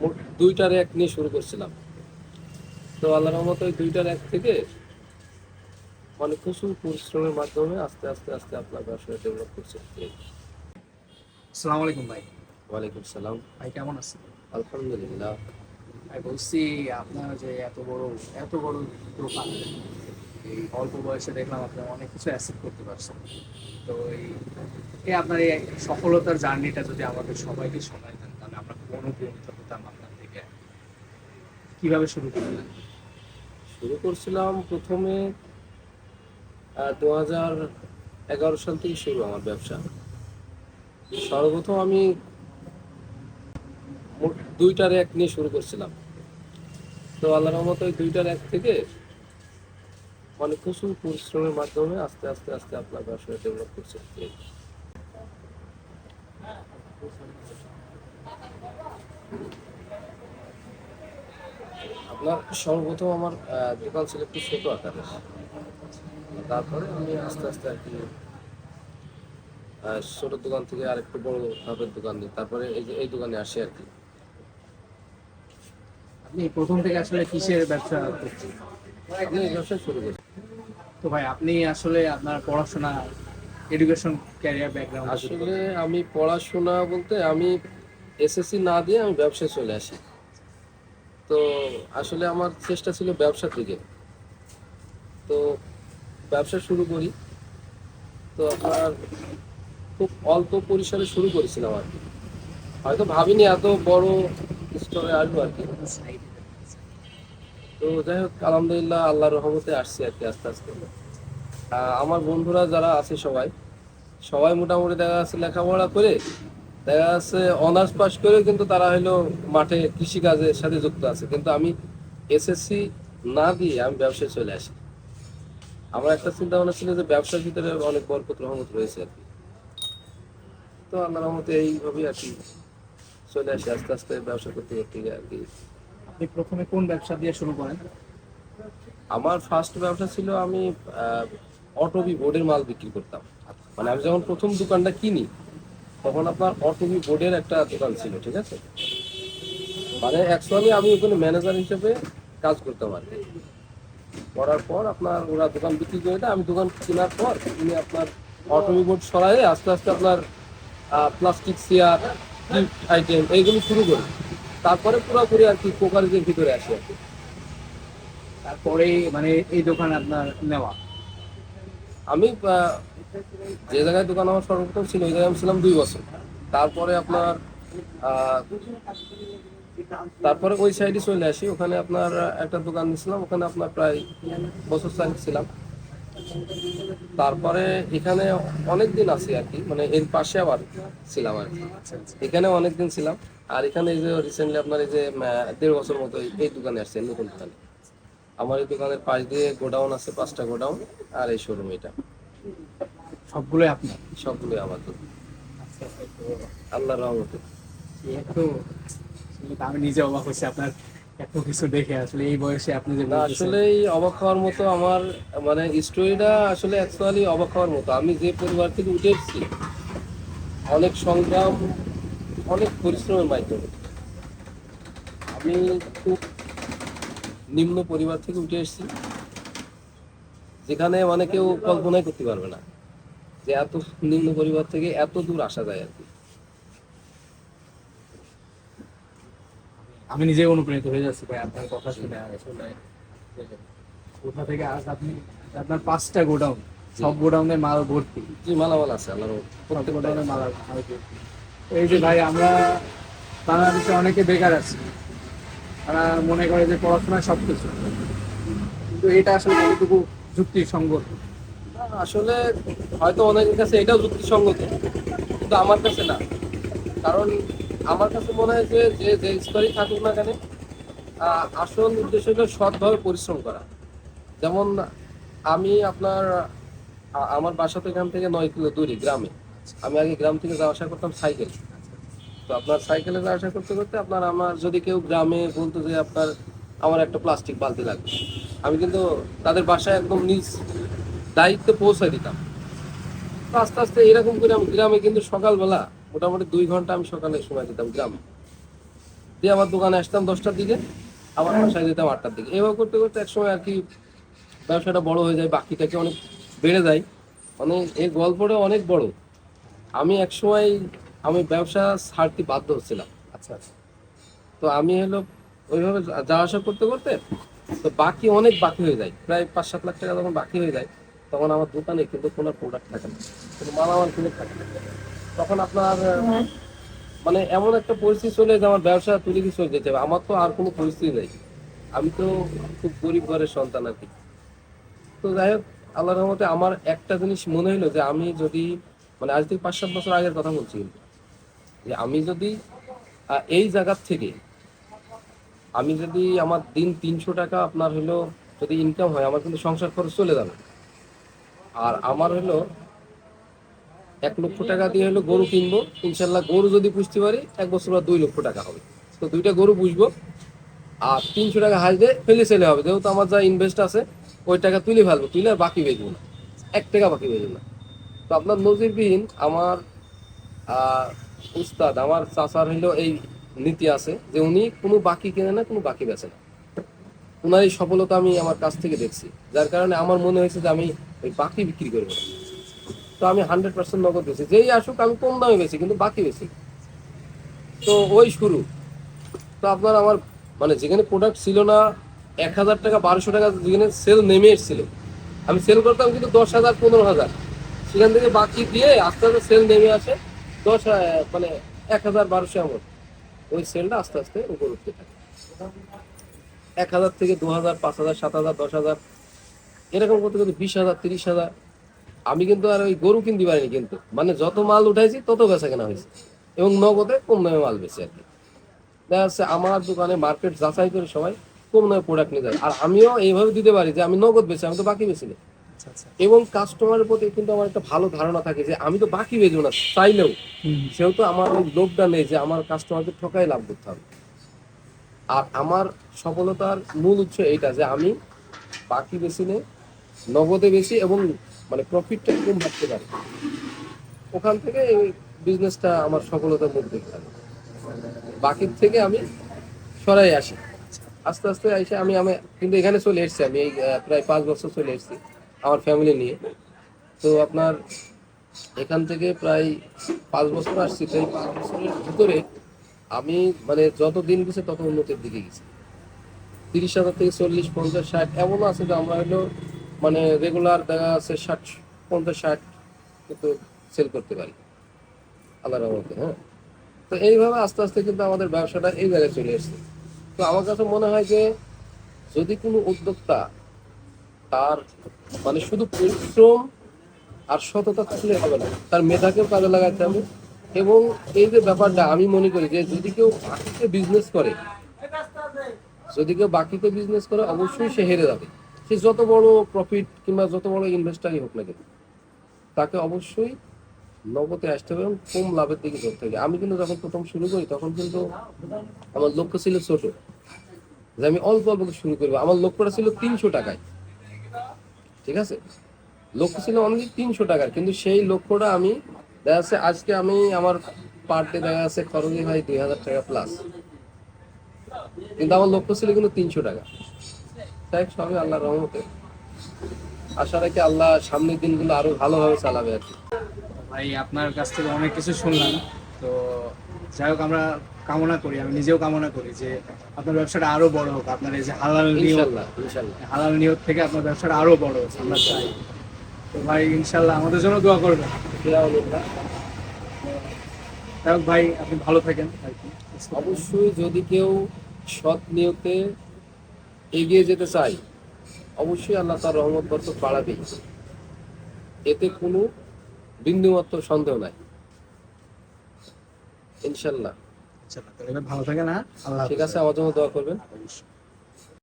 মোট দুইটা র্যাক নিয়ে শুরু করছিলাম। তো আল্লাহ রহমত ওই দুইটা র্যাক থেকে মানে প্রচুর পরিশ্রমের মাধ্যমে আস্তে আস্তে আস্তে আপনার ব্যবসাটা ডেভেলপ করছে। আসসালামু আলাইকুম ভাই। ওয়ালাইকুম সালাম। ভাই কেমন আছেন? আলহামদুলিল্লাহ। ভাই বলছি আপনার যে এত বড় এত বড় দোকান এই অল্প বয়সে দেখলাম আপনি অনেক কিছু অ্যাসেপ্ট করতে পারছেন। তো এই আপনার এই সফলতার জার্নিটা যদি আমাদের সবাইকে শোনাই দেন তাহলে আমরা খুব অনুপ্রাণিত হতাম আপনার থেকে? কীভাবে শুরু করলেন? শুরু করছিলাম প্রথমে দু হাজার এগারো সাল থেকে শুরু আমার ব্যবসা। সর্বপ্রথম আমি দুইটা র্যাক নিয়ে শুরু করছিলাম। তো আল্লাহ রহমত ওই দুইটা র্যাক থেকে মানে প্রচুর পরিশ্রমের মাধ্যমে আস্তে আস্তে আস্তে আপনার ব্যবসাটা ডেভেলপ করছে। আপনার সর্বপ্রথম আমার দোকান ছিল একটু ছোট আকারের। তারপরে আমি আস্তে আস্তে আর কি ছোট দোকান থেকে আরেকটু বড় ভাবের দোকান দিই তারপরে এই যে এই দোকানে আসি আর কি। আপনি প্রথম থেকে আসলে কিসের ব্যবসা করছেন? এই ব্যবসা শুরু করি। তো ভাই আপনি আসলে আপনার পড়াশোনা এডুকেশন ক্যারিয়ার ব্যাকগ্রাউন্ড আসলে আমি পড়াশোনা বলতে আমি এসএসসি না দিয়ে আমি ব্যবসায় চলে আসি। তো আসলে আমার চেষ্টা ছিল ব্যবসার দিকে। তো ব্যবসা শুরু করি। তো আপনার খুব অল্প পরিসরে শুরু করেছিলাম আর কি। হয়তো ভাবিনি এত বড় স্টোরে আসব আর কি। তো যাই হোক, আলহামদুলিল্লাহ আল্লাহর রহমতে আসছি আর কি আস্তে আস্তে। আমার বন্ধুরা যারা আছে সবাই সবাই মোটামুটি দেখা যাচ্ছে লেখাপড়া করে দেখা যাচ্ছে অনার্স পাস করে কিন্তু তারা হলো মাঠে কৃষিকাজের সাথে যুক্ত আছে। কিন্তু আমি এসএসসি না দিয়ে আমি ব্যবসায় চলে আসি। আমার একটা চিন্তা ভাবনা ছিল যে ব্যবসার ভিতরে অনেক বরকত রহমত রয়েছে আর কি। তো আল্লাহ রহমতে এইভাবেই আর কি চলে আসি আস্তে আস্তে ব্যবসা করতে করতে গিয়ে আর কি। আপনি প্রথমে কোন ব্যবসা দিয়ে শুরু করেন? আমার ফার্স্ট ব্যবসা ছিল আমি অটোবি বোর্ডের মাল বিক্রি করতাম। মানে আমি যখন প্রথম দোকানটা কিনি তখন আপনার অটোবি বোর্ডের একটা দোকান ছিল ঠিক আছে? মানে অ্যাকচুয়ালি আমি ওখানে ম্যানেজার হিসেবে কাজ করতাম আর কি। করার পর আপনার ওরা দোকান বিক্রি করে দেয় আমি দোকান কেনার পর কিনে আপনার অটোবি বোর্ড সরাই আস্তে আস্তে আপনার প্লাস্টিক চেয়ার আইটেম এইগুলো শুরু করি তারপরে পুরোপুরি আর কি কোকারিজের ভিতরে আসি আর কি। তারপরে মানে এই দোকান আপনার নেওয়া? আমি যে জায়গায় দোকান আমার সর্বপ্রথম ছিল, ওই জায়গায় আমি ছিলাম দুই বছর। তারপরে আপনার তারপরে ওই সাইডে চলে আসি। ওখানে আপনার একটা দোকান দিয়েছিলাম, ওখানে আপনার প্রায় বছর চালিক ছিলাম। তারপরে এখানে অনেক দিন আছি আর কি মানে এর পাশে আবার ছিলাম আর কি। এখানে অনেক দিন ছিলাম। আর এখানে এই যে রিসেন্টলি আপনার এই যে দেড় বছর মতো এই দোকানে আসছে নতুন দোকানে। আমার এই দোকানের পাশ দিয়ে গোডাউন আছে, পাঁচটা গোডাউন আর এই শোরুম এটা। সবগুলোই আপনার? সবগুলোই আমার আল্লাহ রহমতে। আমি নিজে অবাক হচ্ছি আপনার এত কিছু দেখে। আসলে এই বয়সে আপনি যে আসলে অবাক হওয়ার মতো আমার মানে স্টোরিটা আসলে অ্যাকচুয়ালি অবাক হওয়ার মতো। আমি যে পরিবার থেকে উঠে এসেছি অনেক সংগ্রাম অনেক পরিশ্রমের মাধ্যমে। আমি খুব নিম্ন পরিবার থেকে উঠে এসেছি যেখানে মানে কেউ কল্পনাই করতে পারবে না। যে এত নিম্ন পরিবার থেকে এত দূর আসা যায় আর কি। আমি নিজে অনুপ্রাণিত হয়ে যাচ্ছি ভাই আপনার কথা শুনে আসলে কোথা থেকে আজ আপনি আপনার পাঁচটা গোডাউন সব গোডাউনে মাল ভর্তি। জি মালামাল আছে আল্লাহর। প্রত্যেক গোডাউনে মাল মাল ভর্তি। এই যে ভাই আমরা বাংলাদেশে অনেকে বেকার আছি। তারা মনে করে যে পড়াশোনা সব কিছু কিন্তু এটা আসলে কতটুকু যুক্তিসঙ্গত? আসলে হয়তো অনেকের কাছে এটাও যুক্তিসঙ্গত, কিন্তু আমার কাছে না। কারণ আমার কাছে মনে হয় যে যে স্তরেই থাকুক না কেন আসল উদ্দেশ্য হলো সৎভাবে পরিশ্রম করা। যেমন আমি আপনার আমার বাসা তো থেকে নয় কিলো দূরে, গ্রামে। আমি আগে গ্রাম থেকে যাওয়া আসা করতাম সাইকেল। তো আপনার সাইকেলে যাওয়া আসা করতে করতে আপনার আমার, যদি কেউ গ্রামে বলতো যে, আপনার, আমার একটা প্লাস্টিক বালতি লাগবে। আমি কিন্তু তাদের বাসায় একদম নিজ দায়িত্বে পৌঁছে দিতাম। আস্তে আস্তে এরকম করে আমি গ্রামে কিন্তু সকালবেলা মোটামুটি দুই ঘণ্টা আমি সকালে সময় দিতাম গ্রামে। দিয়ে আমার দোকানে আসতাম দশটার দিকে আবার বাসায় যেতাম আটটার দিকে। এভাবে করতে করতে একসময় আর কি ব্যবসাটা বড় হয়ে যায় বাকিটাকে অনেক বেড়ে যায়। মানে এই গল্পটা অনেক বড়। আমি একসময় আমি ব্যবসা ছাড়তে বাধ্য হচ্ছিলাম। আচ্ছা আচ্ছা। তো আমি হলো ওইভাবে যাওয়া আসা করতে করতে তো বাকি অনেক বাকি হয়ে যায়। প্রায় পাঁচ সাত লাখ টাকা যখন বাকি হয়ে যায় তখন আমার দোকানে কিন্তু কোনো প্রোডাক্ট থাকে না। কোনো মালামাল কিনে থাকে। না তখন আপনার মানে এমন একটা পরিস্থিতি চলে যে আমার ব্যবসা তুলে দিয়ে চলে যেতে হবে আমার তো আর কোনো পরিস্থিতি নেই। আমি তো খুব গরিব ঘরের সন্তান আর কি। তো যাই হোক আল্লাহর রহমতে আমার একটা জিনিস মনে হলো যে আমি যদি মানে আজ থেকে পাঁচ সাত বছর আগের কথা বলছি। কিন্তু যে আমি যদি এই জায়গার থেকে আমি যদি আমার দিন তিনশো টাকা আপনার হলো যদি ইনকাম হয় আমার কিন্তু সংসার খরচ চলে যাবে। আর আমার হলো এক লক্ষ টাকা দিয়ে হলো গরু কিনবো। ইনশাল্লাহ গরু যদি পুষতে পারি, এক বছর বা দুই লক্ষ টাকা হবে। তো দুইটা গরু পুষবো। আর তিনশো টাকা হাসবে ফেলে সেলে হবে। যেহেতু আমার যা ইনভেস্ট আছে, ওই টাকা তুলে ফেলব। তুলে আর বাকি বেচবো না। এক টাকা বাকি বেচবো না। তো আপনার নজিরবিহীন আমার উস্তাদ, আমার চাচার হলো এই নীতি আছে যে উনি কোনো বাকি কেনে না, কোনো বাকি বেচে না। ওনার এই সফলতা আমি আমার কাছ থেকে দেখছি। যার কারণে আমার মনে হয়েছে যে আমি ওই বাকি বিক্রি করব। তো আমি হান্ড্রেড পার্সেন্ট নগদ বেছি যেই আসুক, আমি কম দামে বেশি কিন্তু বাকি বেশি তো ওই শুরু। তো আপনার আমার মানে যেখানে প্রোডাক্ট ছিল না, এক হাজার টাকা, বারোশো টাকা যেখানে সেল নেমে এসেছিল। আমি সেল করতাম কিন্তু দশ হাজার, পনেরো হাজার। সেখান থেকে বাকি দিয়ে আস্তে আস্তে সেল নেমে আসে। দশ মানে এক হাজার, বারোশো এমন। ওই সেলটা আস্তে আস্তে উপর উঠতে থাকে। এক হাজার থেকে দু হাজার পাঁচ হাজার সাত হাজার দশ হাজার এরকম করতে করতে বিশ হাজার তিরিশ হাজার। আমি কিন্তু আর ওই গরু কিনতে পারিনি কিন্তু। মানে যত মাল উঠাইছি তত বেচা কেনা হয়েছে। এবং নগদে কম দামে মাল বেশি আর কি। দেখা যাচ্ছে আমার দোকানে মার্কেট যাচাই করে সবাই কম দামে প্রোডাক্ট নিয়ে যায়। আর আমিও এইভাবে দিতে পারি যে আমি নগদ বেশি আমি তো বাকি বেশি না। আচ্ছা আচ্ছা। এবং কাস্টমারের প্রতি কিন্তু আমার একটা ভালো ধারণা থাকে যে আমি তো বাকি বেচবো না চাইলেও। সেহেতু আমার ওই লোভটা নেই যে আমার কাস্টমারকে ঠকাই লাভ করতে হবে। আর আমার সফলতার মূল উৎস এইটা যে আমি বাকি বেশি নেই, নগদে বেশি এবং মানে প্রফিটটা কম রাখতে পারি। ওখান থেকে এই বিজনেসটা আমার সফলতার মধ্যে বাকির থেকে আমি সরাই আসি। আস্তে আস্তে এসে আমি আমি কিন্তু এখানে চলে এসেছি আমি, এই প্রায় পাঁচ বছর চলে এসেছি আমার ফ্যামিলি নিয়ে। তো আপনার এখান থেকে প্রায় পাঁচ বছর আসছি তো এই পাঁচ বছরের ভিতরে আমি মানে যত দিন গেছে তত উন্নতির দিকে গেছি। তিরিশ হাজার থেকে চল্লিশ, পঞ্চাশ, ষাট এমনও আছে যে আমরা হলো মানে রেগুলার দেখা আছে ষাট, পঞ্চাশ, ষাট কিন্তু সেল করতে পারি। আল্লাহ রহমতে হ্যাঁ? তো এইভাবে আস্তে আস্তে কিন্তু আমাদের ব্যবসাটা এই জায়গায় চলে এসছে। তো আমার কাছে মনে হয় যে, যদি কোনো উদ্যোক্তা তার মানে শুধু পরিশ্রম আর সততা থাকলে হবে না, তার মেধাকেও কাজে লাগাতে হবে। এবং এই যে ব্যাপারটা আমি মনে করি যে যদি কেউ বাকিতে বিজনেস করে, যদি কেউ বাকিতে বিজনেস করে, অবশ্যই সে হেরে যাবে। সে যত বড় প্রফিট কিংবা যত বড় ইনভেস্টারই হোক না কেন, তাকে অবশ্যই নগদে আসতে হবে এবং কম লাভের দিকে ধরতে হবে। আমি কিন্তু যখন প্রথম শুরু করি, তখন কিন্তু আমার লক্ষ্য ছিল ছোট। যে আমি অল্প অল্প শুরু করব। আমার লক্ষ্যটা ছিল তিনশো টাকায়। ঠিক আছে? লক্ষ্য ছিল অনলি তিনশো টাকার। কিন্তু সেই লক্ষ্যটা আমি দেখা যাচ্ছে আজকে আমি আমার পার ডে দেখা যাচ্ছে খরচই হয় দুই হাজার টাকা প্লাস কিন্তু আমার লক্ষ্য ছিল কিন্তু তিনশো টাকা। তাই সবই আল্লাহ রহমতে। আশা রাখি আল্লাহ সামনের দিনগুলো আরও ভালোভাবে চালাবে আর কি। ভাই আপনার কাছ থেকে অনেক কিছু শুনলাম। তো যাই হোক আমরা কামনা করি আমি নিজেও কামনা করি যে আপনার ব্যবসাটা আরও বড় হোক। আপনার এই যে হালাল নিয়ত হালাল নিয়ত থেকে আপনার ব্যবসাটা আরও বড় হোক আমরা চাই। তো ভাই ইনশাল্লাহ আমাদের জন্য দোয়া করবেন। যাই হোক ভাই আপনি ভালো থাকেন। অবশ্যই যদি কেউ সৎ নিয়তে এগিয়ে যেতে চায় অবশ্যই আল্লাহ তার রহমত বরকত বাড়াবেই। এতে কোনো বিন্দুমাত্র সন্দেহ নাই। ইনশাল্লাহ। ভালো থাকেন হ্যাঁ। ঠিক আছে আমার জন্য দোয়া করবেন। অবশ্যই।